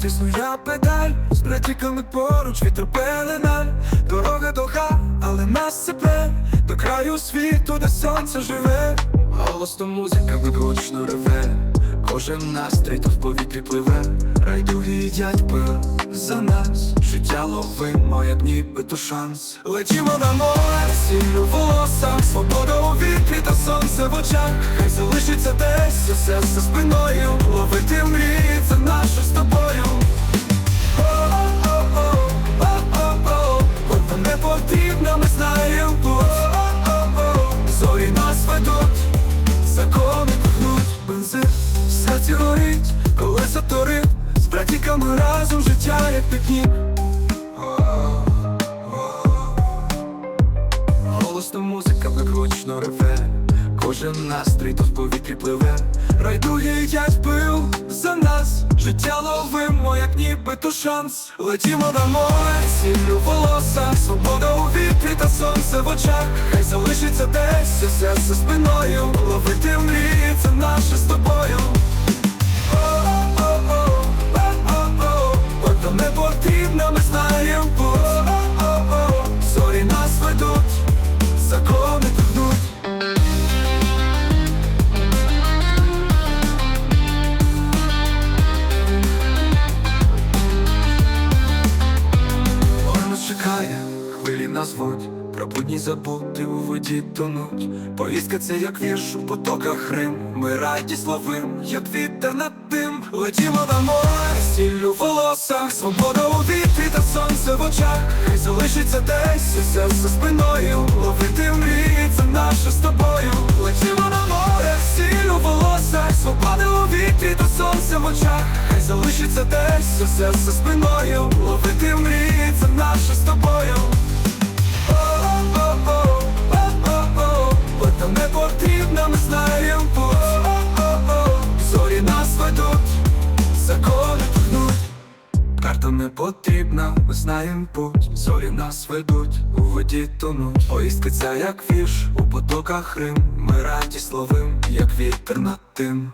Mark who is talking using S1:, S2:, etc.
S1: Тисну я педаль, з братіками поруч вітер пеленаль Дорога довга, але нас цепе До краю світу, де сонце живе. Голосно музика вибручно реве Кожен настрій то в повітрі пливе. Райдуги їдять пил за нас. Життя ловимо, як ніби то шанс. Летімо на море, сіллю в волосах. Свобода у вітрі та сонце в очах. Хай залишиться десь усе за спиною. Ловити мрії, наше з тобою. О-о-о-о, о-о-о, не потрібна, ми знаємо путь Зорі нас ведуть Закони пихнуть, бензин серці горить, коли заторив З братіками разом життя як пікнік Голосна музика викручно реве Кожен настрій то в повітрі пливе Райдуги їдять пил Життя ловимо, як ніби то шанс. Летімо на сіллю волоса, Свобода у вітрі та сонце в очах. Хай залишиться десь усе за спиною. Ловити мрії, це наше з тобою хвилі нас звуть Про будні забути у воді тонуть. Повістка це як вірш у потоках Рим. Ми радість ловим, як вітер над тим. Летімо на море, стіллю в волосах. Свобода у вітрі та сонце в очах. Хай залишиться десь усе за спиною. Ловити мрії, це наше з тобою. Летімо на море, стіллю в волосах. Свобода у вітрі та сонце в очах. Хай залишиться десь усе за спиною не потрібна, ми знаємо путь Зорі нас ведуть, у воді тонуть. Поїздка ця як вірш, у потоках Рим. Ми радість ловим, як вітер над тим